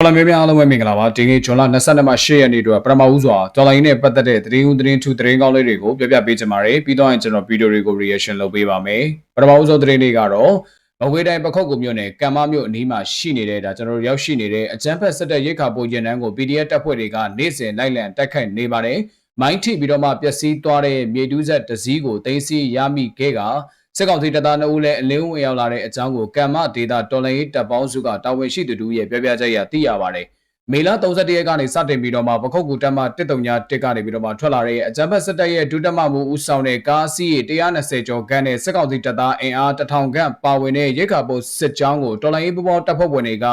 တော်လမျိုးများအားလုံးပဲမင်္ဂလာပါဒီနေ့ဇွန်လ22မှ8ရက်နေ့တို့ပထမဦးစွာတော်လိုင်းနဲ့ပတ်သက်တဲ့သတင်းဦးသတင်းထူသတင်းကောင်းလေးတွေကိုပြပြပေးချင်ပါတယ်ပြီးတော့ရင်ကျွန်တော်ဗီဒီယိုတွေကို reaction လုပ်ပေးပါမယ်ပထမဦးဆုံးသတင်းလေးကတော့မကွေးတိုင်းပခုတ်ကူမြို့နယ်ကံမမြို့အနီးမှာရှိနေတဲ့ဒါကျွန်တော်တို့ရောက်ရှိနေတဲ့အကြမ်းဖက်စစ်တပ်ရိတ်ခါပိုရင်တန်းကို PDF တပ်ဖွဲ့တွေကနေ့စဉ်လိုက်လံတိုက်ခိုက်နေပါတယ်မိုင်းထိပြီးတော့မှပျက်စီးသွားတဲ့မြေတူးဆက်တစည်းကိုတင်စီရမိခဲ့က စစ်ကောင်စီတပ်သား2ဦးလည်းအလင်းဝင်ရောက်လာတဲ့အကြောင်းကိုကမ္မဒေတာတော်လိုင်းရေးတပ်ပေါင်းစုကတာဝန်ရှိသူတို့ရဲ့ပြောပြချက်အရသိရပါတယ်။မေလ31ရက်ကနေစတင်ပြီးတော့မှပခုတ်ကူတပ်မ131ကနေပြီးတော့မှထွက်လာတဲ့အကြမ်းဖက်စစ်တပ်ရဲ့ဒုတက်မမှုဦးဆောင်တဲ့ကားစီးရေ120ကျော်ခန်းနဲ့စစ်ကောင်စီတပ်သားအင်အား1000ခန့်ပါဝင်တဲ့ရိတ်ခါပုတ်စစ်ကြောင်းကိုတော်လိုင်းရေးပူးပေါင်းတပ်ဖွဲ့ဝင်တွေက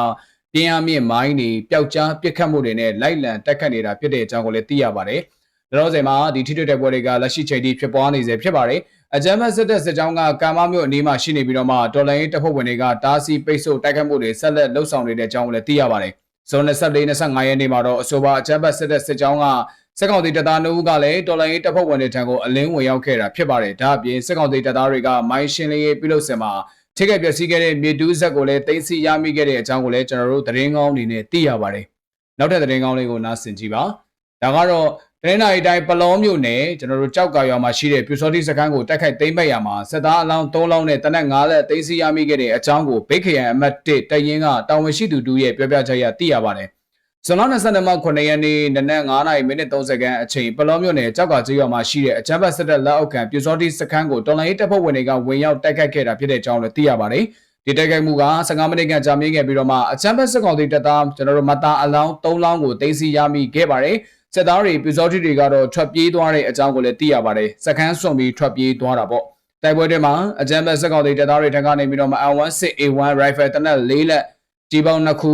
ပြင်းအားမြင့်မိုင်းတွေပျောက်ကြားပစ်ခတ်မှုတွေနဲ့လိုက်လံတက်ခတ်နေတာဖြစ်တဲ့အကြောင်းကိုလည်းသိရပါတယ်။ဒါတော့ဆိုမှာဒီထိတွေ့တဲ့ပွဲတွေကလက်ရှိချိန်ထိဖြစ်ပွားနေစေဖြစ်ပါတယ်။ အကြမ်းဖက်စစ်တပ်စစ်ကြောင်းကကာမမြို့အနီးမှာရှိနေပြီးတော့မှတော်လိုင်းရေးတပ်ဖွဲ့ဝင်တွေကတားဆီးပိတ်ဆို့တိုက်ခတ်မှုတွေဆက်လက်လှုပ်ဆောင်နေတဲ့အကြောင်းကိုလည်းသိရပါတယ်။ဇွန်24 25ရက်နေ့မှာတော့အဆိုပါအကြမ်းဖက်စစ်တပ်စစ်ကြောင်းကစစ်ကောင်စီတပ်သားနှုတ်ကလည်းတော်လိုင်းရေးတပ်ဖွဲ့ဝင်တွေထံကိုအလင်းဝင်ရောက်ခဲ့တာဖြစ်ပါတယ်။ဒါအပြင်စစ်ကောင်စီတပ်သားတွေကမိုင်းရှင်းလင်းရေးပြုလုပ်စင်မှာထိခိုက်ပျက်စီးခဲ့တဲ့မြေတူးဆက်ကိုလည်းတင်စီရမိခဲ့တဲ့အကြောင်းကိုလည်းကျွန်တော်တို့သတင်းကောင်းအနေနဲ့သိရပါတယ်။နောက်ထပ်သတင်းကောင်းလေးကိုနားဆင်ကြည့်ပါ။ဒါကတော့ တနင်္လာရီတိုင်းပလောမြို့နယ်ကျွန်တော်တို့ကြောက်ကရွာမှာရှိတဲ့ပြူစောတိစခန်းကိုတိုက်ခိုက်သိမ်းပိုက်ရမှာစစ်သားအလောင်း3လောင်းနဲ့တနက်9လက်သိမ်းဆီးရမိခဲ့တဲ့အကြောင်းကိုဘိတ်ခရိုင်အမတ်1တရင်ကတာဝန်ရှိသူတူရဲ့ပြောပြချက်ရသိရပါတယ်။ဇွန်လ22မှ9ရက်နေ့နနက်9:30မိနစ်30စက္ကန့်အချိန်ပလောမြို့နယ်ကြောက်ကကျေးရွာမှာရှိတဲ့အကြမ်းဖက်စစ်တပ်လက်အောက်ခံပြူစောတိစခန်းကိုတော်လိုင်းရေးတပ်ဖွဲ့ဝင်တွေကဝင်ရောက်တိုက်ခိုက်ခဲ့တာဖြစ်တဲ့အကြောင်းလည်းသိရပါတယ်။ဒီတိုက်ခိုက်မှုက15မိနစ်ခန့်ကြာမြင့်ခဲ့ပြီးတော့မှအချမ်းဘက်စစ်ကောင်စီတပ်သားကျွန်တော်တို့မတာအလောင်း3လောင်းကိုသိမ်းဆည်းရမိခဲ့ပါတယ်။ စစ်သားတွေပြူစောတိတွေကတော့ထွက်ပြေးသွားတဲ့အကြောင်းကိုလည်းသိရပါတယ်။စခန်းစွန်ပြီးထွက်ပြေးသွားတာပေါ့။တိုက်ပွဲတွေမှာအချမ်းဘက်စစ်ကောင်စီတပ်သားတွေထံကနေပြီးတော့မှ R16A1 rifle တနက်၄လက်ကြီးပေါင်း2ခု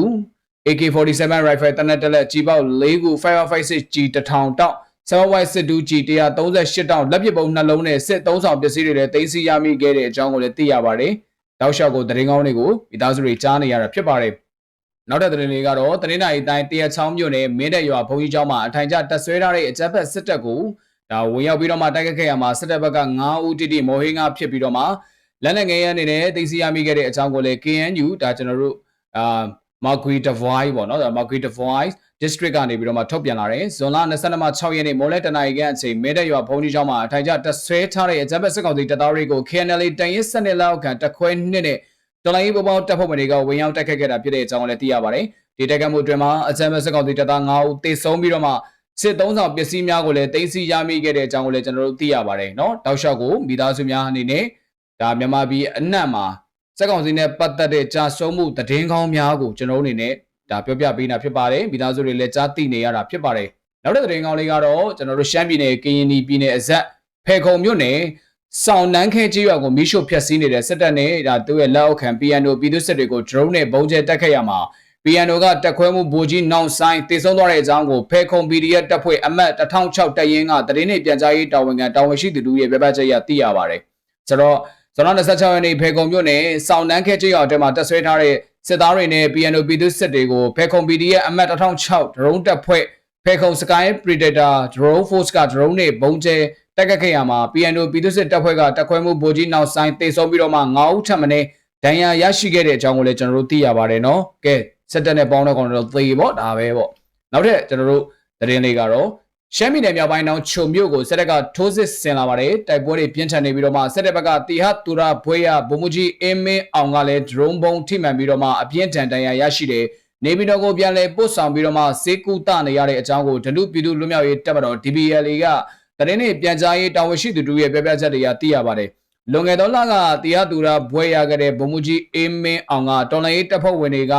AK47 rifle တနက်တစ်လက်ကြီးပေါင်း၄ခု 556G 1000တောက် 7Y စစ်တူး G 138တောက်လက်ပစ်ပုံနှလုံးနဲ့စစ်သုံးဆောင်ပစ္စည်းတွေလည်းသိမ်းဆည်းရမိခဲ့တဲ့အကြောင်းကိုလည်းသိရပါတယ်။တောက်လျှောက်ကိုသတင်းကောင်းတွေကိုမိသားစုတွေကြားနေရတာဖြစ်ပါတယ်။ နောက်တဲ့သတင်းလေးကတော့တနင်္လာရီတိုင်းတရချောင်းမြို့နယ်မင်းတပ်ရွာဘုံကြီးကျောင်းမှာအထိုင်ကျတက်ဆွဲထားတဲ့အကြမ်းဖက်စစ်တပ်ကိုဒါဝင်ရောက်ပြီးတော့မှတိုက်ခတ်ခဲ့ရမှာစစ်တပ်ဘက်က9ဦးတိတိမော်ဟင်းကဖြစ်ပြီးတော့မှလက်နက်ငယ်ရအနေနဲ့သိမ်းဆည်းရမိခဲ့တဲ့အကြောင်းကိုလည်း KNU ဒါကျွန်တော်တို့အာ Marquis Devoy ပေါ့နော်ဒါ Marquis Devoy district ကနေပြီးတော့မှထုတ်ပြန်လာတယ်ဇွန်လ22မှ6ရက်နေ့မိုးလဲတနအီကန်အချိန်မဲတဲ့ရွာဘုံကြီးကျောင်းမှာအထိုင်ကျတက်ဆွဲထားတဲ့အကြမ်းဖက်စစ်ကောင်စီတပ်သားတွေကို KNL တန်ရင်စနစ်လောက်ခံတက်ခွဲနှစ်နဲ့ တော်လိုင်းရေးပပေါင်းတပ်ဖွဲ့ဝင်တွေကဝင်ရောက်တိုက်ခတ်ခဲ့တာဖြစ်တဲ့အကြောင်းလည်းသိရပါတယ်။ဒီတိုက်ခတ်မှုအတွင်းမှာအကြမ်းဖက်စစ်ကောင်စီတပ်သား9ဦးသေဆုံးပြီးတော့မှစစ်သုံးဆောင်ပစ္စည်းများကိုလည်းတင်စီရမိခဲ့တဲ့အကြောင်းကိုလည်းကျွန်တော်တို့သိရပါတယ်နော်။တောက်လျှောက်ကိုမိသားစုများအနေနဲ့ဒါမြန်မာပြည်အနှံ့မှာစက်ကောင်စီနဲ့ပတ်သက်တဲ့ကြာဆုံးမှုသတင်းကောင်းများကိုကျွန်တော်အနေနဲ့ဒါပြောပြပေးနေတာဖြစ်ပါတယ်မိသားစုတွေလည်းကြားသိနေရတာဖြစ်ပါတယ်နောက်တဲ့သတင်းကောင်းလေးကတော့ကျွန်တော်တို့ရှမ်းပြည်နယ်ကရင်ပြည်နယ်အစပ်ဖေခုံမြို့နယ် ဆောင်းနန်းခဲကြီးရွာကိုမိရှို့ဖျက်ဆီးနေတဲ့စစ်တပ်နဲ့ဒါသူ့ရဲ့လက်အောက်ခံ PNO ပြည်သူစစ်တွေကို drone နဲ့ပုံကျဲတက်ခတ်ရမှာ PNO ကတက်ခွဲမှုဗိုလ်ကြီးနောင်ဆိုင်တည်ဆုံသွားတဲ့အကြောင်းကိုဖေခုံ PDF တပ်ဖွဲ့အမတ်1006တပ်ရင်းကတရင်နဲ့ပြန်ကြားရေးတာဝန်ခံတာဝန်ရှိသူတို့ရဲ့ပြပချက်ရသိရပါတယ်ဆိုတော့ဇွန်လ26ရက်နေ့ဖေကုံမြို့နယ်စောင်းနန်းခဲကျွော်တဲမှာတက်ဆွဲထားတဲ့စစ်သားတွေနဲ့ PNO ပြည်သူစစ်တွေကိုဖေကုံ PDF အမတ်1006 drone တပ်ဖွဲ့ဖေကုံ Sky Predator drone force က drone နဲ့ဘုံကျဲ တက်ကခဲ့ရမှာ PNO ပြည်သူစစ်တပ်ဖွဲ့ကတက်ခွဲမှုဗိုလ်ကြီးနောက်ဆိုင်တေဆုံးပြီးတော့မှ9ဦးထပ်မံဒဏ်ရာရရှိခဲ့တဲ့အကြောင်းကိုလည်းကျွန်တော်တို့သိရပါတယ်နော်ကဲစစ်တပ်နဲ့ပေါင်းတဲ့ကောင်တော့သေပေါ့ဒါပဲပေါ့နောက်ထပ်ကျွန်တော်တို့သတင်းလေးကတော့ရှမ်းပြည်နယ်မြောက်ပိုင်းတောင်ချုံမြို့ကိုစစ်တပ်ကထိုးစစ်ဆင်လာပါတယ်တိုက်ပွဲတွေပြင်းထန်နေပြီးတော့မှစစ်တပ်ဘက်ကတီဟတ်တူရာဘွေးရဘုံမူကြီးအင်းမင်းအောင်ကလည်း drone ဘုံထိမှန်ပြီးတော့မှအပြင်းထန်ဒဏ်ရာရရှိတယ်နေပြည်တော်ကိုပြန်လည်ပို့ဆောင်ပြီးတော့မှစေကူတနေရတဲ့အကြောင်းကိုဒလူပြည်သူလူမျိုးရေးတပ်မတော် DBLA က တရင်နဲ့ပြန်ကြားရေးတာဝန်ရှိသူတို့ရဲ့ပြောပြချက်တွေကသိရပါတယ်လွန်ခဲ့သောလကတီဟတ်တူရာဘွေးရခဲ့တဲ့ဘုံမူကြီးအင်းမင်းအောင်ကတော်လိုင်းရေးတပ်ဖွဲ့ဝင်တွေက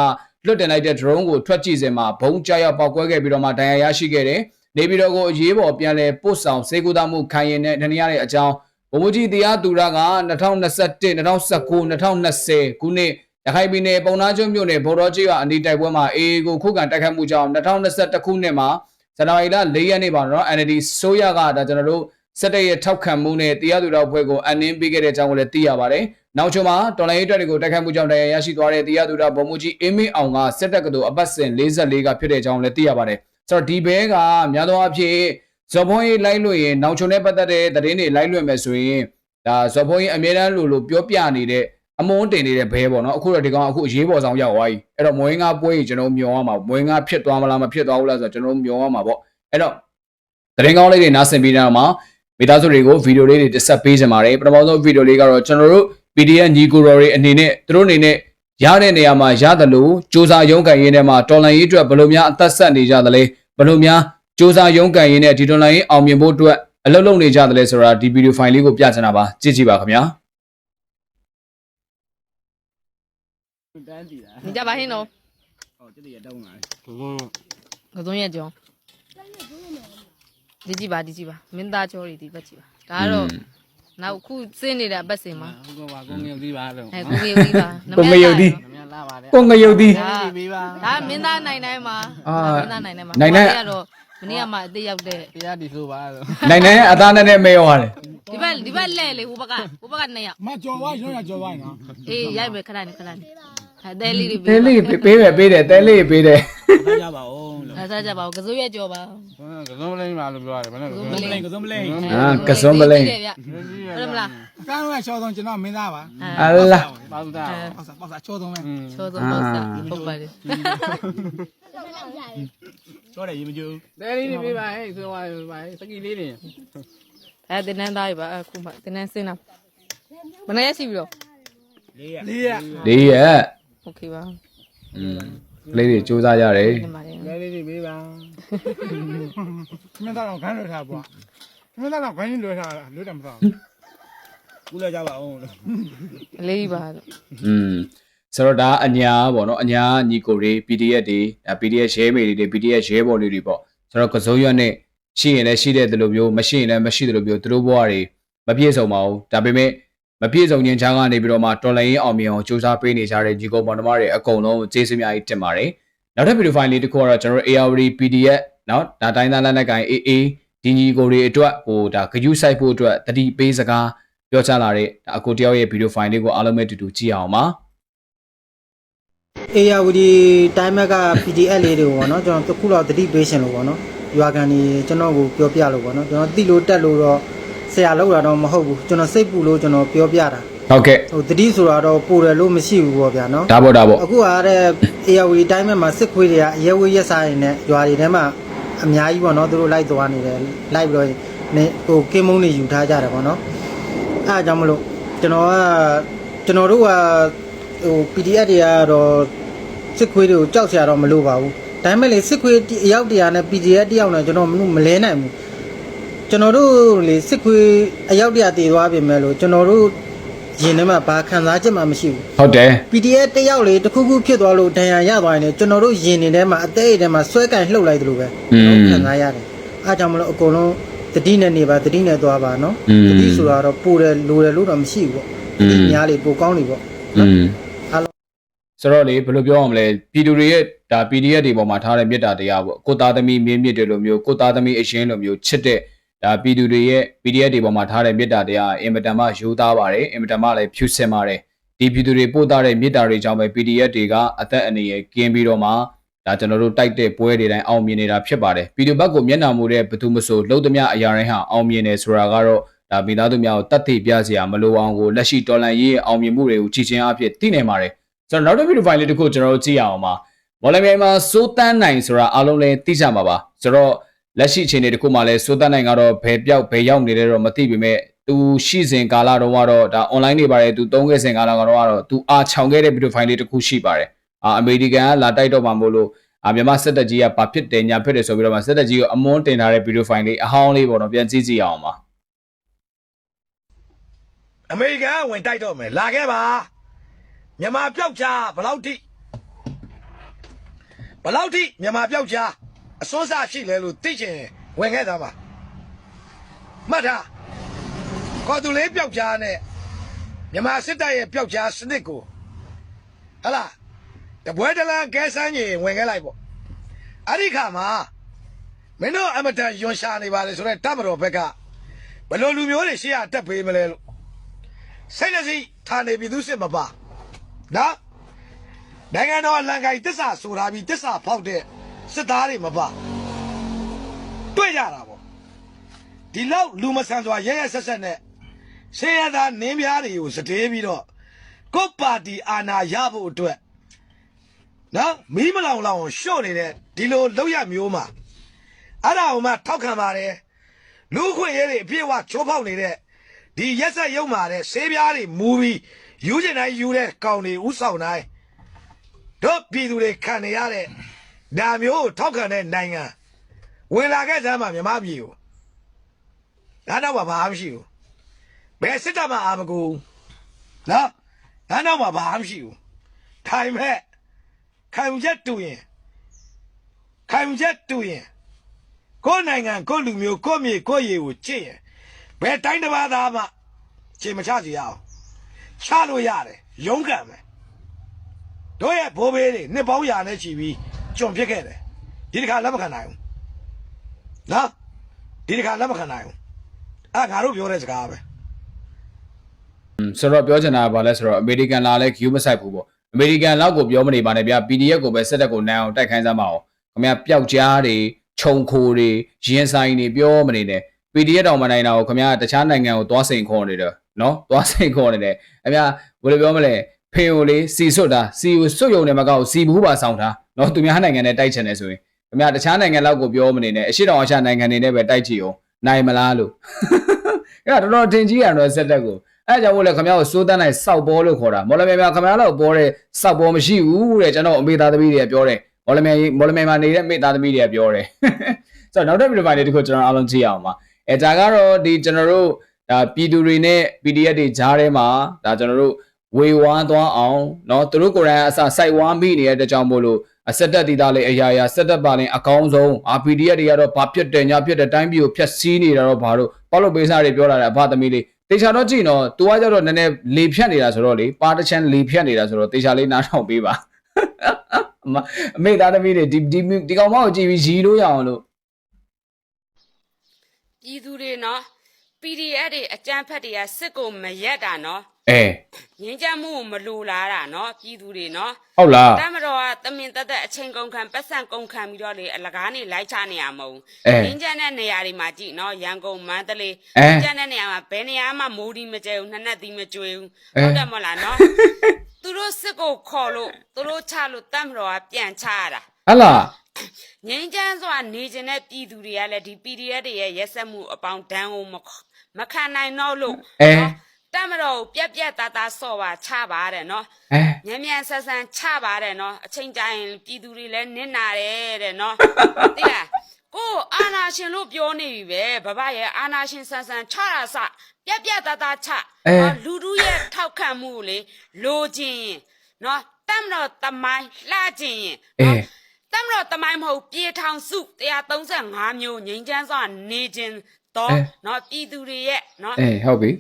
လွတ်တင်လိုက်တဲ့ drone ကိုထွက်ကြည့်စင်မှာဘုံကြားရောက်ပောက်ကွဲခဲ့ပြီးတော့မှဒဏ်ရာရရှိခဲ့တယ်နေပြည်တော်ကိုအရေးပေါ်ပြန်လည်ပို့ဆောင်စေကူတာမှုခံရင်နဲ့တနည်းရတဲ့အကြောင်းဗိုလ်မှူးကြီးတရားသူရက2021 2019 2020ခုနှစ်ရခိုင်ပြည်နယ်ပုံနာကျွန်းမြို့နယ်ဘော်တော်ကြီးကအနီးတိုက်ပွဲမှာအေအေကိုခုခံတိုက်ခတ်မှုကြောင့်2021ခုနှစ်မှာ ဇန်နဝါရီလ4ရက်နေ့မှာတော့ NLD ဆိုရကဒါကျွန်တော်တို့စက်တရဲ့ထောက်ခံမှုနဲ့တရားသူတော်ဖွဲ့ကိုအနှင်းပေးခဲ့တဲ့အကြောင်းကိုလည်းသိရပါတယ်။နောက်ချုံမှာတော်လိုင်းရေးအတွက်တွေကိုတိုက်ခတ်မှုကြောင့်တရားရရှိသွားတဲ့တရားသူတော်ဗိုလ်မှူးကြီးအင်းမင်းအောင်ကစစ်တပ်ကတူအပတ်စဉ်44ကဖြစ်တဲ့အကြောင်းလည်းသိရပါတယ်။ဆိုတော့ဒီဘဲကများသောအားဖြင့်ဇော်ဘုံရေးလိုက်လို့ရင်နောက်ချုံနဲ့ပတ်သက်တဲ့သတင်းတွေလိုက်လွှင့်မယ်ဆိုရင်ဒါဇော်ဘုံရေးအမြဲတမ်းလို့လို့ပြောပြနေတဲ့ အမုန်းတင်နေတဲ့ဘဲပေါ့နော်အခုတော့ဒီကောင်အခုအရေးပေါ်ဆောင်ရောက်သွားပြီအဲ့တော့မွေးငါပွဲကြီးကျွန်တော်မျောရမှာမွေးငါဖြစ်သွားမလားမဖြစ်သွားဘူးလားဆိုတော့ကျွန်တော်မျောရမှာပေါ့အဲ့တော့သတင်းကောင်းလေးတွေနားဆင်ပြီးတော့မှမိသားစုတွေကိုဗီဒီယိုလေးတွေတက်ဆက်ပေးကြပါတယ်ပထမဆုံးဗီဒီယိုလေးကတော့ကျွန်တော်တို့ PDF ညီကိုရော်တွေအနေနဲ့သူတို့အနေနဲ့ရတဲ့နေရာမှာရတယ်လို့စ조사ရုံးကန်ရင်းထဲမှာတော်လန်ရေးအတွက်ဘယ်လိုများအသက်ဆက်နေကြသလဲဘယ်လိုများစ조사ရုံးကန်ရင်းနဲ့ဒီတော်လန်ရေးအောင်မြင်ဖို့အတွက်အလုပ်လုပ်နေကြသလဲဆိုတာဒီဗီဒီယိုဖိုင်လေးကိုပြချင်တာပါကြည့်ကြည့်ပါခင်ဗျာ 你家把黑侬， ဟောတက်တည်ရတောင်းလာတယ် 我总也讲。ဒီကြည့်ပါဒီကြည့်ပါမင်းသားကျော်တွေဒီဘက်ကြည့်ပါဒါကတော့နောက်ခုစင်းနေတဲ့အပတ်စင်မှာ ဟုတ်ကဲ့ပါကိုငယ်သေးပါလို့ အဲကိုငယ်ဦးကြီးပါ ကိုငယ်ဦးကြီး နမလာပါတယ် ကိုငရုတ်သည် ဒါ ပေးပါ ဒါမင်းသားနိုင်နိုင်မှာ အာ မင်းသားနိုင်နိုင်မှာ နိုင်နိုင် ဟိုကတော့မနေ့ကမှအသေးရောက်တဲ့ တရားဒီဆိုပါလို့ နိုင်နိုင်အသားနဲ့နဲ့မဲရောတယ် ဒီဘက်ဒီဘက်လဲလေဟိုဘက်ကဟိုဘက်ကနှစ်ယောက် မကြော်ဝါရောရကြော်ဝါနော် အေးရိုက်မယ်ခဏနေခဏနေ အဲတဲလေးတွေတဲလေးပေးပဲပေးတယ်တဲလေးပေးတယ်ထားကြပါဦးလို့အဲစားကြပါဦးကစိုးရကြော်ပါကစုံမလိမ့်ပါလို့ပြောရတယ်ဘယ်နဲ့ကစုံမလိမ့်ကစုံမလိမ့်အာကစုံပလိန်ဟုတ်တယ်မလားအကန်းကချောဆုံးကျွန်တော်မင်းသားပါအလာပါဦးတာပေါ့စားပေါ့စားချောဆုံးပဲချောဆုံးပေါ့စားဟုတ်ပါတယ်ချောတယ်ရေမကျူတဲလေးတွေပေးပါဟဲ့ဆိုပါပါစကီလေးတွေအဲတင်းနန်းသားတွေပါအခုမှတင်းနန်းစင်းတာဘယ်နဲ့ရရှိပြီတော့လေးရလေးရလေးရက် โอเคပါ อืมကလေးတွေစူးစမ်းကြတယ် ဒီမှာလေ တဲလေးတွေပေးပါ မင်းသားတော့ခန်းလွှဲထားပေါ့မင်းသားတော့ခန်းလွှဲထားတာလွှဲတယ်မဟုတ် ကူလာကြပါဦးလို့ အလေးပါလို့ อืมဆိုတော့ဒါအညာပေါ့နော်အညာညီကိုတွေ PDF တွေဒါ PDF share မေတွေ PDF share ပေါ်လေးတွေပေါ့ဆိုတော့ကစုံရွက်နဲ့ရှိရင်လည်းရှိတဲ့တလို့မျိုးမရှိရင်လည်းမရှိတယ်လို့မျိုးသူတို့ဘဝတွေမပြည့်စုံပါဘူးဒါပေမဲ့ မပြည့်စုံခြင်းချားကနေပြီးတော့မှတော်လိုင်းအောင်မြင်အောင်စူးစမ်းပေးနေကြတဲ့ညီကောင်မောင်နှမတွေအကုန်လုံးကိုကျေးဇူးများကြီးတင်ပါတယ်နောက်ထပ်ဗီဒီယိုဖိုင်လေးတစ်ခုကတော့ကျွန်တော် ARD PDF နော်ဒါတိုင်းသားလက်နက်ကိုင် AA ဒီညီကိုတွေအတွက်ဟိုဒါဂယုဆိုင်ဖို့အတွက်တတိပေးစကားပြောချလာတဲ့ဒါအကိုတယောက်ရဲ့ဗီဒီယိုဖိုင်လေးကိုအားလုံးပဲတူတူကြည့်အောင်ပါအေယာဝတီတိုင်းမက်က PDF လေးတွေကိုပေါ့နော်ကျွန်တော်တစ်ခုတော့တတိပေးရှင်လို့ပေါ့နော်ရွာကန်ကြီးကျွန်တော်ကိုပြောပြလို့ပေါ့နော်ကျွန်တော်တိလို့တက်လို့တော့ ဆရာလောက်တာတော့မဟုတ်ဘူးကျွန်တော်စိတ်ပူလို့ကျွန်တော်ပြောပြတာဟုတ်ကဲ့ဟိုတတိဆိုတာတော့ပူတယ်လို့မရှိဘူးပေါ့ဗျာနော်ဒါပေါ့ဒါပေါ့အခုကတဲ့အေယာဝတီတိုင်းမက်မှာစစ်ခွေးတွေကအရဲဝေးရက်စားနေနဲ့ရွာတွေထဲမှာအများကြီးပေါ့နော်သူတို့လိုက်သွားနေတယ်လိုက်ပြီးတော့နေဟိုကင်းမုန်းတွေယူထားကြတယ်ပေါ့နော်အဲအကြောင်းမလို့ကျွန်တော်ကကျွန်တော်တို့ကဟို PDF တွေကတော့စစ်ခွေးတွေကိုကြောက်စရာတော့မလိုပါဘူးဒါပေမဲ့လေစစ်ခွေးအယောက်တရာနဲ့ PGF တယောက်နဲ့ကျွန်တော်မမလဲနိုင်ဘူး ကျွန်တော်တို့လေစစ်ခွေးအယောက်တရာတည်သွားပြင်မဲ့လို့ကျွန်တော်တို့ရင်ထဲမှာဘာခံစားချက်မှမရှိဘူးဟုတ်တယ် PDF တယောက်လေတစ်ခုခုဖြစ်သွားလို့ဒဏ်ရာရသွားရင်လေကျွန်တော်တို့ရင်နေထဲမှာအသေးအထဲမှာဆွဲကင်လှုပ်လိုက်တယ်လို့ပဲကျွန်တော်ခံစားရတယ်အားကြောင့်မလို့အကုန်လုံးတတိနဲ့နေပါတတိနဲ့သွားပါနော်တတိဆိုတာတော့ပိုတယ်လိုတယ်လို့တော့မရှိဘူးပေါ့တတိများလေပိုကောင်းလေပေါ့ อืมအားလုံး ဆိုတော့လေဘယ်လိုပြောအောင်မလဲပြည်သူတွေရဲ့ဒါ PDF တွေပေါ်မှာထားတဲ့မေတ္တာတရားပေါ့ကိုသားသမီးမင်းမြစ်တွေလိုမျိုးကိုသားသမီးအရင်လိုမျိုးချစ်တဲ့ ဒါပြည်သူတွေရဲ့ PDF တွေပေါ်မှာထားတဲ့မေတ္တာတရားအင်မတန်မှယူသားပါတယ်အင်မတန်မှလည်းဖြူစင်ပါတယ်ဒီပြည်သူတွေပို့သားတဲ့မေတ္တာတွေကြောင့်ပဲ PDF တွေကအသက်အန္တရာယ်ကင်းပြီးတော့မှဒါကျွန်တော်တို့တိုက်တဲ့ပွဲတွေတိုင်းအောင်မြင်နေတာဖြစ်ပါတယ်ပြည်သူဘက်ကိုမျက်နှာမူတဲ့ဘသူမဆိုလှုပ်သမျှအရာတိုင်းဟာအောင်မြင်တယ်ဆိုတာကတော့ဒါမိသားစုများကိုတတ်သိပြစရာမလိုအောင်ကိုလက်ရှိတော်လန်ရေးရဲ့အောင်မြင်မှုတွေကိုကြည်ချင်းအဖြစ်သိနေပါတယ်ဆိုတော့နောက်တစ်ဗီဒီယိုဖိုင်လေးတစ်ခုကျွန်တော်တို့ကြည့်ရအောင်ပါမော်လမြိုင်မှာစိုးတန်းနိုင်ဆိုတာအားလုံးလည်းသိကြမှာပါဆိုတော့ လက်ရှိအခြေအနေတစ်ခုမှာလည်းစိုးတန်းနိုင်ကတော့ဘယ်ပြောက်ဘယ်ရောက်နေလဲတော့မသိပေမဲ့သူရှိစဉ်ကာလတုန်းကတော့ဒါ online နေပါတယ်သူသုံးခဲ့စဉ်ကာလကတော့သူအားချောင်ခဲ့တဲ့ဗီဒီယိုဖိုင်လေးတစ်ခုရှိပါတယ်အာအမေရိကန်ကလာတိုက်တော့မှာမို့လို့အာမြန်မာစစ်တပ်ကြီးကဘာဖြစ်တယ်ညာဖြစ်တယ်ဆိုပြီးတော့မှစစ်တပ်ကြီးကိုအမွန်းတင်ထားတဲ့ဗီဒီယိုဖိုင်လေးအဟောင်းလေးပေါ့နော်ပြန်ကြည့်ကြည့်အောင်ပါအမေရိကန်ကဝင်တိုက်တော့မယ်လာခဲ့ပါမြန်မာပျောက်ကြားဘယ်လောက်ထိဘယ်လောက်ထိမြန်မာပျောက်ကြား အစိုးစရှိလဲလို့သိချင်ဝင်ခဲ့သားပါမှတ်ထားခေါ်သူလေးပျောက်ကြားနဲ့မြန်မာစစ်တပ်ရဲ့ပျောက်ကြားစနစ်ကိုဟလာတပွဲတလန်းကဲဆန်းကြီးဝင်ခဲ့လိုက်ပေါ့အဲ့ဒီခါမှာမင်းတို့အမတန်ယွန်ရှာနေပါလေဆိုတော့တပ်မတော်ဘက်ကဘယ်လိုလူမျိုးတွေရှေ့ရတက်ပေးမလဲလို့စိတ်နှစီဌာနေပြည်သူစစ်မပါနော်နိုင်ငံတော်အလံကိုင်တစ္ဆာဆိုတာပြီးတစ္ဆာဖောက်တဲ့ စစ်သားတွေမပါတွေ့ကြတာပေါ့ဒီလောက်လူမဆန်စွာရဲရဲဆက်ဆက်နဲ့ဆေးရသားနင်းပြားတွေကိုစတေးပြီးတော့ကိုယ့်ပါတီအာဏာရဖို့အတွက်နော်မီးမလောင်လောင်ကိုရှော့နေတဲ့ဒီလိုလောက်ရမျိုးမှာအဲ့ဒါကိုမှထောက်ခံပါတယ်လူ့အခွင့်အရေးတွေအပြည့်အဝချိုးဖောက်နေတဲ့ဒီရက်ဆက်ရုံမာတဲ့ဆေးပြားတွေမူပြီးယူကျင်တိုင်းယူတဲ့ကောင်တွေဥဆောင်တိုင်းတို့ပြည်သူတွေခံနေရတဲ့ ဒါမျိုးကိုထောက်ခံတဲ့နိုင်ငံဝင်လာခဲ့စမ်းမှာမြမပြည်ကိုဒါတော့ဘာမှမရှိဘူးဘယ်စစ်တပ်မှအာမကူနော်ဒါတော့ဘာမှမရှိဘူးထိုင်မဲ့ခံယူချက်တူရင်ခံယူချက်တူရင်ကိုယ်နိုင်ငံကိုယ်လူမျိုးကိုယ့်မြေကိုယ့်ရေကိုကြည့်ရင်ဘယ်တိုင်းတစ်ပါးသားမှခြေမချစီရအောင်ချလို့ရတယ်ရုန်းကန်မယ်တို့ရဲ့ဘိုးဘေးတွေနှစ်ပေါင်းရာနဲ့ချီပြီး ကြုံဖြစ်ခဲ့တယ်ဒီတစ်ခါလက်မခံနိုင်ဘူးနော်ဒီတစ်ခါလက်မခံနိုင်ဘူးအဲ့ငါတို့ပြောတဲ့စကားပဲอืมဆိုတော့ပြောချင်တာကဘာလဲဆိုတော့အမေရိကန်လာလဲ queue မဆိုင်ဘူးပေါ့အမေရိကန်လောက်ကိုပြောမနေပါနဲ့ဗျာ PDF ကိုပဲစက်တက်ကိုနိုင်အောင်တိုက်ခိုင်းစမ်းပါအောင်ခင်ဗျာပျောက်ကြားတွေခြုံခိုတွေရင်ဆိုင်တွေပြောမနေနဲ့ PDF တောင်မနိုင်တာကိုခင်ဗျာတခြားနိုင်ငံကိုသွားစိန်ခေါ်နေတယ်နော်သွားစိန်ခေါ်နေတယ်ခင်ဗျာဘယ်လိုပြောမလဲဖေကိုလေစီစွတ်တာစီကိုစွတ်ယုံနေမှာကောက်စီဘူးပါဆောင်တာ နော်သူများနိုင်ငံနဲ့တိုက်ချင်တယ်ဆိုရင်ခင်ဗျာတခြားနိုင်ငံလောက်ကိုပြောမနေနဲ့အရှိတောင်အရှနိုင်ငံတွေနဲ့ပဲတိုက်ချီအောင်နိုင်မလားလို့ အဲ့ဒါတော်တော်တင်ကြီးရတော့စက်တက်ကို အဲဒါကြောင့်မို့လဲခင်ဗျားကိုစိုးတန်းနိုင်စောက်ပေါ်လို့ခေါ်တာမော်လမြိုင်မှာခင်ဗျားလောက်ပေါ်တဲ့စောက်ပေါ်မရှိဘူးတဲ့ကျွန်တော်အမေသားသမီးတွေကပြောတယ်မော်လမြိုင်မော်လမြိုင်မှာနေတဲ့မိသားသမီးတွေကပြောတယ်ဆိုတော့နောက်တစ်ဗီဒီယိုပိုင်းလေးတစ်ခုကျွန်တော်အားလုံးကြည့်အောင်ပါအဲဒါကတော့ဒီကျွန်တော်တို့ဒါပြည်သူတွေနဲ့ PDF တွေကြားထဲမှာဒါကျွန်တော်တို့ဝေဝါးသွားအောင်เนาะသူတို့ကိုယ်တိုင်အစစိုက်ဝါးမိနေတဲ့အတွက်ကြောင့်မို့လို့ အဆက်တက်တီသားလေးအရာရာဆက်တက်ပါလင်အကောင်းဆုံးအာ PDF တွေကတော့ဘာဖြစ်တယ်ညာဖြစ်တယ်တိုင်းပြည်ကိုဖျက်ဆီးနေတာတော့ဘာလို့ပေါက်လို့ပေးစားတွေပြောလာတာအဖသမီးလေးတေချာတော့ကြည့်နော် तू ကကြတော့နည်းနည်းလေဖြတ်နေတာဆိုတော့လေပါတချန်လေဖြတ်နေတာဆိုတော့တေချာလေးနားထောင်ပေးပါအမအမေသားသမီးတွေဒီဒီဒီကောင်မကိုကြည့်ပြီးရီလို့ရအောင်လို့ပြည်သူတွေနော် PDF တွေအကြမ်းဖက်တွေကစစ်ကိုမရက်တာနော်အဲငင်းကြမှုကိုမလိုလားတာနော်ပြည်သူတွေနော်ဟုတ်လားတမတော်ကတမင်တက်တက်အချိန်ကုန်ခံပတ်စံကုန်ခံပြီးတော့လေအလကားနေလိုက်ချနေရမဟုတ်အဲငင်းကြတဲ့နေရာတွေမှာကြည့်နော်ရန်ကုန်မန္တလေးအဲငင်းကြတဲ့နေရာမှာဘယ်နေရာမှမိုးဒီမကျဲဘူးနှစ်နက်သီးမကျွေးဘူးအဲဟုတ်တယ်မဟုတ်လားနော်သူတို့စစ်ကိုခေါ်လို့သူတို့ချလို့တမတော်ကပြန်ချရတာဟတ်လားငင်းချမ်းစွာနေကျင်တဲ့ပြည်သူတွေကလည်းဒီ PDF တွေရဲ့ရက်စက်မှုအပေါင်းဒဏ်ကိုမခ မခံနိုင်တော့လို့အဲနော်တမတော်ကိုပြက်ပြက်သားသားဆော့ပါချပါတဲ့နော်အဲမြန်မြန်ဆန်ဆန်ချပါတဲ့နော်အချိန်တိုင်းပြည်သူတွေလည်းနစ်နာတယ်တဲ့နော်သိလားကိုအာနာရှင်လို့ပြောနေပြီပဲဘဘရဲ့အာနာရှင်ဆန်ဆန်ချတာစပြက်ပြက်သားသားချနော်လူတို့ရဲ့ထောက်ခံမှုကိုလေလိုချင်ရင်နော်တမတော်တမိုင်းလှချင်ရင်အဲနော်တမတော်တမိုင်းမဟုတ်ပြေထောင်စု135မျိုးငိမ့်ချမ်းစွာနေခြင်း တော့နော်ပြည်သူတွေရဲ့နော်အေးဟုတ်ပြီ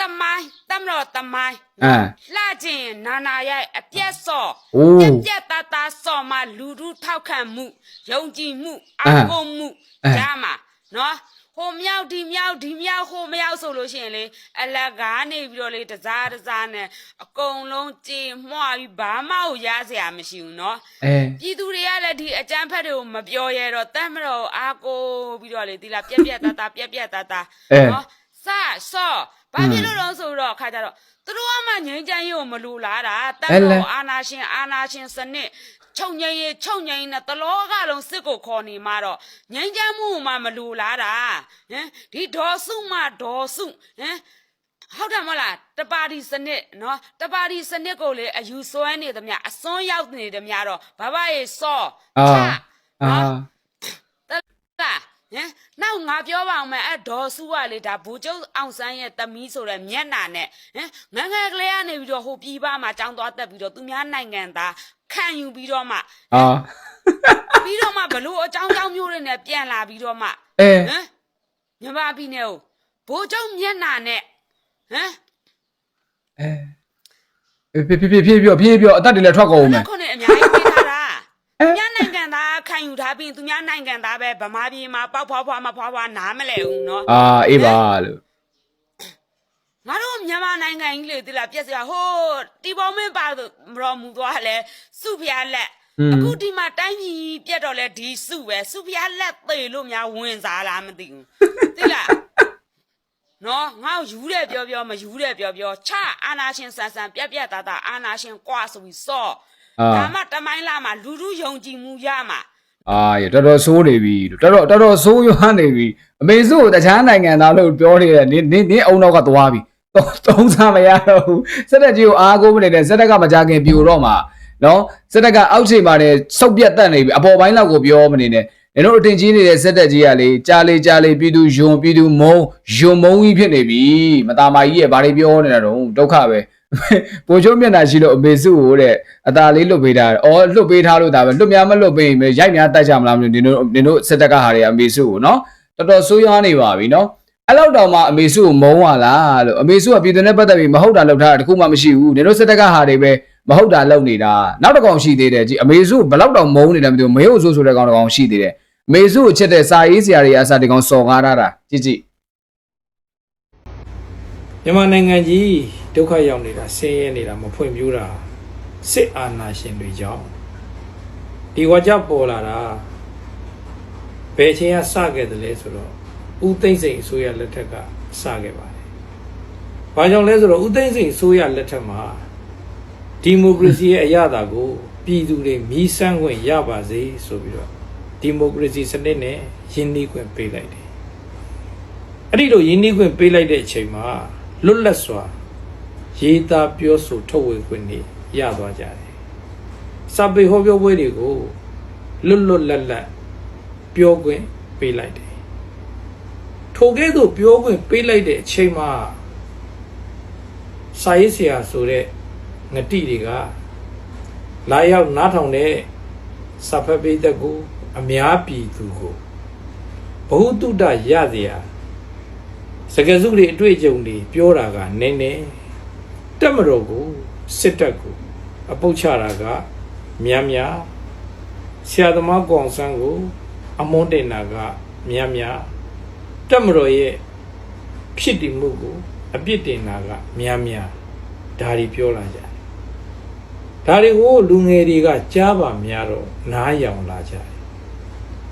တမိုင်းတမတော်တမိုင်းအာလှချင်းနာနာရဲ့အပြက်စော်ပြက်ပြက်တတစော်မှာလူထုထောက်ခံမှုယုံကြည်မှုအကုန်မှုဒါမှာနော်မြောက်ဒီမြောက်ဒီမြောက်ဟိုမြောက်ဆိုလို့ရှိရင်လေအလကားနေပြီးတော့လေတစားတစားနဲ့အကုန်လုံးကြည်မွှပြီးဘာမှကိုရစရာမရှိဘူးเนาะ အဲ ပြည်သူတွေကလည်းဒီအကြမ်းဖက်တွေကိုမပြောရတော့တတ်မတော်အားကိုပြီးတော့လေဒီလားပြက်ပြက်တတပြက်ပြက်တတ အဲ နော်စဆော့ဘာဖြစ်လို့တော့ဆိုတော့ခါကြတော့သူတို့ကမှငိမ့်ချမ်းရေးကိုမလူလားတာတတ်မတော်အာနာရှင်အာနာရှင်စနစ် ချုပ်ငိမ့်ရေးချုပ်ငိမ့်နဲ့တလောကလုံးစစ်ကိုခေါ်နေမှာတော့ငိမ့်ချမ်းမှုမှမလူလားတာဟမ်ဒီဒေါ်စုမှဒေါ်စုဟမ်ဟုတ်တယ်မဟုတ်လားတပါတီစနစ်နော်တပါတီစနစ်ကိုလေအယူဆွဲနေသမျှအစွန်းရောက်နေသမျှတော့ဘာဘာရေစော့အာချအာနော်တလား ဟမ်နောက်ငါပြောပါအောင်မယ်အဲ့ဒေါ်စုကလေဒါဘူကျုပ်အောင်ဆန်းရဲ့တမီးဆိုတဲ့မျက်နာနဲ့ဟမ်ငငယ်ကလေးကနေပြီးတော့ဟိုပြည်ပမှာចောင်းသွားတက်ပြီးတော့သူများနိုင်ငံသားခံယူပြီးတော့မှအာပြီးတော့မှဘလို့အကြောင်းကြောင်းမျိုးတွေနဲ့ပြန်လာပြီးတော့မှအဲဟမ်မြန်မာပြည်နယ်ကိုဘူကျုပ်မျက်နာနဲ့ဟမ်အဲဖြည်းဖြည်းဖြည်းဖြည်းပြောဖြည်းပြောအသက်တွေလည်းထွက်ကုန်ဦးမယ်ခုနှစ်အများကြီးပေးထားတာ အဲ သူများနိုင်ငံသား ခံယူထားပြီးသူများနိုင်ငံသားပဲဗမာပြည်မှာပေါက်ဖွားဖွားမဖွားဖွားနားမလဲဘူးနော်အာအေးပါလို့ငါတို့မြန်မာနိုင်ငံကြီးလေဒီလားပြက်စရာဟိုးတီပေါင်းမင်းပါတော့မူသွားလဲစုဖျားလက်อืมအခုဒီမှာတိုင်းပြည်ပြက်တော့လဲဒီစုပဲစုဖျားလက်သေလို့များဝင်စားလားမသိဘူးသိလားနော်ငါ့ကိုယူတယ်ပြောပြောမယူတယ်ပြောပြောချအာနာရှင်ဆန်ဆန်ပြက်ပြက်သားသားအာနာရှင်ကွာဆိုပြီးစော့အာဒါမှတမိုင်းလာမှာလူလူယုံကြည်မှုရမှာ အာရတော်တော်ဆိုးနေပြီတော်တော်တော်တော်ဆိုးရွားနေပြီအမေစုကိုတခြားနိုင်ငံသားလို့ပြောနေတဲ့နင်းနင်းနင်းအုံနောက်ကသွားပြီသုံးသုံးစားမရတော့ဘူးစက်တက်ကြီးကိုအားကိုးမနေတဲ့စက်တက်ကမကြခင်ပြိုတော့မှာနော်စက်တက်ကအောက်ချိန်မှာနေစုပ်ပြတ်တက်နေပြီအပေါ်ပိုင်းလောက်ကိုပြောမနေနဲ့နင်တို့အတင်ကြီးနေတဲ့စက်တက်ကြီးကလေကြားလေကြားလေပြည်သူယွန်ပြည်သူမုံယွန်မုံကြီးဖြစ်နေပြီမตาမာကြီးရဲ့ဘာတွေပြောနေတာတော့ဒုက္ခပဲ ပိုချိုးမျက်နှာရှိလို့အမေစုကိုတဲ့အตาလေးလွတ်ပေးတာ။အော်လွတ်ပေးထားလို့ဒါပဲလွတ်များမလွတ်ပေးရင်ပဲရိုက်များတိုက်ကြမလားမလို့နင်တို့နင်တို့စက်တက်ကဟာတွေအမေစုကိုနော်တော်တော်ဆိုးရွားနေပါပြီနော်။အဲ့လောက်တောင်မှအမေစုကိုမုန်းပါလားလို့အမေစုကပြည်သူနဲ့ပတ်သက်ပြီးမဟုတ်တာလုပ်ထားတာတခုမှမရှိဘူး။နင်တို့စက်တက်ကဟာတွေပဲမဟုတ်တာလုပ်နေတာ။နောက်တစ်ကောင်ရှိသေးတယ်ကြည်အမေစုဘလောက်တောင်မုန်းနေတယ်မသိဘူးမဟုတ်ဆိုးဆိုတဲ့ကောင်တစ်ကောင်ရှိသေးတယ်။အမေစုကိုချစ်တဲ့စာရေးဆရာတွေအစားဒီကောင်စော်ကားထားတာကြည်ကြည်မြန်မာနိုင်ငံကြီး ဒုက္ခရောက်နေတာဆင်းရဲနေတာမဖွံ့ဖြိုးတာစစ်အာဏာရှင်တွေကြောင့်ဒီဝါကြပေါ်လာတာဘယ်အချိန်ကစခဲ့တယ်လဲဆိုတော့ဦးသိန်းစိန်အစိုးရလက်ထက်ကစခဲ့ပါတယ်။ဘာကြောင့်လဲဆိုတော့ဦးသိန်းစိန်အစိုးရလက်ထက်မှာဒီမိုကရေစီရဲ့အရသာကိုပြည်သူတွေမြည်ဆန်းခွင့်ရပါစေဆိုပြီးတော့ဒီမိုကရေစီစနစ်နဲ့ယဉ်နှီးခွင့်ပေးလိုက်တယ်။အဲ့ဒီလိုယဉ်နှီးခွင့်ပေးလိုက်တဲ့အချိန်မှာလွတ်လပ်စွာ ရေးသားပြောဆိုထုတ်ဝေခွင့်တွေရသွားကြတယ်။စာပေဟောပြောပွဲတွေကိုလွတ်လွတ်လပ်လပ်ပြောခွင့်ပေးလိုက်တယ်။ထိုကဲ့သို့ပြောခွင့်ပေးလိုက်တဲ့အချိန်မှာစာရေးဆရာဆိုတဲ့ငတိတွေကလာရောက်နားထောင်တဲ့စာဖတ်ပိသက်ကိုအများပြည်သူကိုဘ ഹു တုဒရရစရာစကားစုတွေအတွေ့အကြုံတွေပြောတာကနည်းနည်း တက်မတော်ကိုစစ်တပ်ကိုအပုတ်ချတာကများများဆရာသမားကောင်ဆန်းကို အမွန်းတင်တာကများများတက်မတော်ရဲ့ဖြစ်တည်မှုကို အပြစ်တင်တာကများများဒါတွေပြောလာကြတယ်ဒါတွေကိုလူငယ်တွေကကြားပါများတော့နားယောင်လာကြတယ်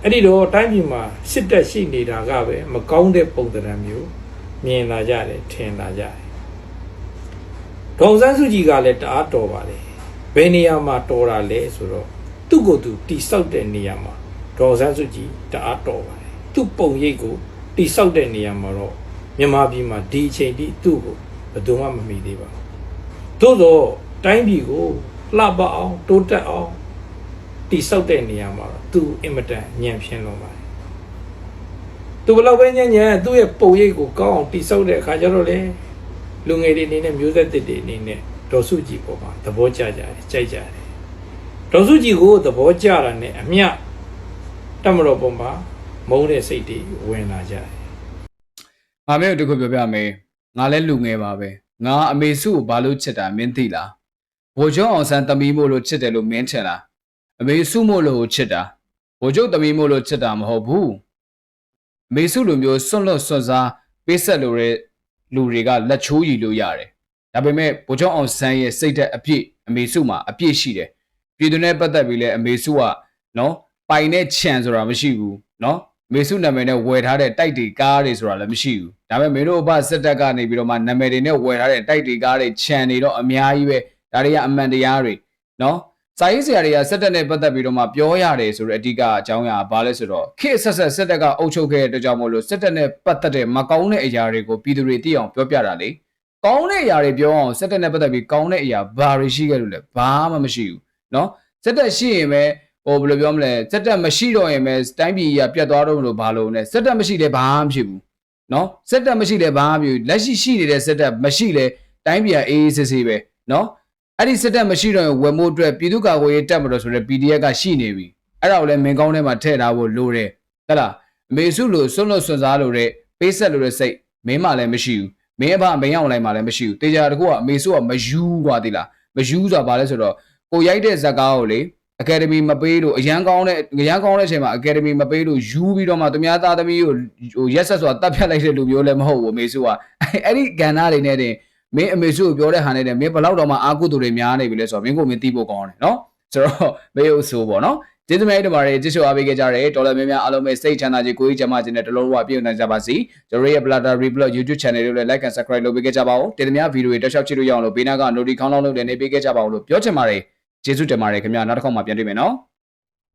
အဲ့ဒီတော့တိုင်းပြည်မှာစစ်တပ်ရှိနေတာကပဲမကောင်းတဲ့ပုံသဏ္ဍာန်မျိုးမြင်လာကြတယ်ထင်လာကြတယ် ဒေါန်ဆန်းစုကြည်ကလည်းတအားတော်ပါလေဘယ်နေရာမှာတော်တာလဲဆိုတော့သူ့ကိုယ်သူတိဆောက်တဲ့နေရာမှာဒေါန်ဆန်းစုကြည်တအားတော်ပါလေသူ့ပုံရိပ်ကိုတိဆောက်တဲ့နေရာမှာတော့မြန်မာပြည်မှာဒီအချိန်ထိသူ့ကိုဘယ်သူမှမမိသေးပါဘူးသို့တော့တိုင်းပြည်ကိုလှပအောင်တိုးတက်အောင်တိဆောက်တဲ့နေရာမှာတော့သူအင်မတန်ညံ့ဖျင်းလုံးပါတယ်သူဘယ်လောက်ပဲညံ့ညံ့သူ့ရဲ့ပုံရိပ်ကိုကောင်းအောင်တိစောက်တဲ့အခါကျတော့လေ လူငယ်တွေအနေနဲ့မျိုးဆက်တစ်တွေအနေနဲ့ဒေါ်စုကြည်ပေါ်မှာသဘောကျကြတယ်ကြိုက်ကြတယ်ဒေါ်စုကြည်ကိုသဘောကျတာနဲ့အမျှတမတော်ပေါ်မှာမုန်းတဲ့စိတ်တွေဝင်လာကြတယ်ငါမျိုးတခုပြောပြမယ်ငါလည်းလူငယ်ပါပဲငါအမေစုကိုဘာလို့ချစ်တာမင်းသိလားဘိုလ်ချုပ်အောင်ဆန်းတမီးမို့လို့ချစ်တယ်လို့မင်းထင်လားအမေစုမို့လို့ချစ်တာဘိုလ်ချုပ်တမီးမို့လို့ချစ်တာမဟုတ်ဘူးအမေစုလိုမျိုးစွန့်လွတ်စွန့်စားပေးဆက်လို့တဲ့ လူတွေကလက်ချိုးရည်လို့ရတယ်ဒါပေမဲ့ဘိုလ်ချုပ်အောင်ဆန်းရဲ့စိတ်သက်အပြည့်အမေစုမှာအပြည့်ရှိတယ်ပြည်သူနဲ့ပတ်သက်ပြီးလဲအမေစုကနော်ပိုင်တဲ့ခြံဆိုတာမရှိဘူးနော်မေစုနာမည်နဲ့ဝယ်ထားတဲ့တိုက်တွေကားတွေဆိုတာလည်းမရှိဘူးဒါပေမဲ့မင်းတို့အဘစက်တက်ကနေပြီးတော့မှနာမည်တွေနဲ့ဝယ်ထားတဲ့တိုက်တွေကားတွေခြံတွေတော့အများကြီးပဲဒါတွေကအမှန်တရားတွေနော် စာရေးဆရာတွေကစက်တက်နဲ့ပတ်သက်ပြီးတော့မှပြောရတယ်ဆိုတော့အဓိကအကြောင်းအရာဘာလဲဆိုတော့ခေတ်ဆက်ဆက်စက်တက်ကအုပ်ချုပ်ခဲ့တဲ့အတွက်ကြောင့်မို့လို့စက်တက်နဲ့ပတ်သက်တဲ့မကောင်းတဲ့အရာတွေကိုပြည်သူတွေသိအောင်ပြောပြတာလေကောင်းတဲ့အရာတွေပြောအောင်စက်တက်နဲ့ပတ်သက်ပြီးကောင်းတဲ့အရာဘာတွေရှိခဲ့လို့လဲဘာမှမရှိဘူးနော်စက်တက်ရှိရင်ပဲ ဟိုဘယ်လိုပြောမလဲစက်တက်မရှိတော့ရင်ပဲတိုင်းပြည်ကြီးကပြတ်သွားတော့မလို့ဘာလို့လဲစက်တက်မရှိလဲဘာမှမဖြစ်ဘူးเนาะစက်တက်မရှိလဲဘာမှမဖြစ်ဘူးလက်ရှိရှိနေတဲ့စက်တက်မရှိလဲတိုင်းပြည်ကအေးအေးဆေးဆေးပဲเนาะ အဲ့ဒီစက်တက်မရှိတော့ရင်ဝယ်မိုးအတွက်ပြည်သူ့ကာကွယ်ရေးတပ်မတော်ဆိုတဲ့ PDF ကရှိနေပြီအဲ့ဒါကိုလည်းမင်းကောင်းထဲမှာထည့်ထားဖို့လိုတယ်ဟဲ့လားအမေစုလို့စွန့်လွတ်စွန့်စားလို့တဲ့ပေးဆက်လို့တဲ့စိတ်မင်းမှလည်းမရှိဘူးမင်းအဘမင်းအောင်လိုက်မှလည်းမရှိဘူးတေချာတကူကအမေစုကမယူသွားသေးလားမယူဆိုတာဘာလဲဆိုတော့ကိုရိုက်တဲ့ဇက်ကားကိုလေအကယ်ဒမီမပေးလို့အရန်ကောင်းတဲ့အရန်ကောင်းတဲ့အချိန်မှာအကယ်ဒမီမပေးလို့ယူပြီးတော့မှသူများသားသမီးကိုဟိုရက်ဆက်စွာတတ်ဖြတ်လိုက်တဲ့လူမျိုးလည်းမဟုတ်ဘူးအမေစုကအဲ့ဒီကဏ္ဍတွေနဲ့တင် မင်းအမေစုကိုပြောတဲ့ဟာနဲ့တင်မင်းဘယ်လောက်တော့မှအာကုသူတွေများနေပြီလဲဆိုတော့မင်းကိုမင်းသိဖို့ကောင်းတယ်နော်ဆိုတော့မေယုဆိုပေါ့နော်ကျေးဇူးများတင်ပါတယ်ကြည့်ရှုအားပေးခဲ့ကြတဲ့ဒေါ်လာများများအားလုံးပဲစိတ်ချမ်းသာခြင်းကိုယ်ကြီးချမ်းသာခြင်းနဲ့တလုံးဝပြည့်စုံနိုင်ကြပါစေကျွန်တော်ရဲ့ Blada Reblog YouTube Channel လေးကိုလည်း Like and Subscribe လုပ်ပေးခဲ့ကြပါဦးတင်သမျှဗီဒီယိုတွေတက်လျှောက်ကြည့်လို့ရအောင်လို့ဘေးနားက notification ခေါင်းလောင်းလုပ်နေပေးခဲ့ကြပါဦးလို့ပြောချင်ပါတယ်ကျေးဇူးတင်ပါတယ်ခင်ဗျာနောက်တစ်ခေါက်မှပြန်တွေ့မယ်နော်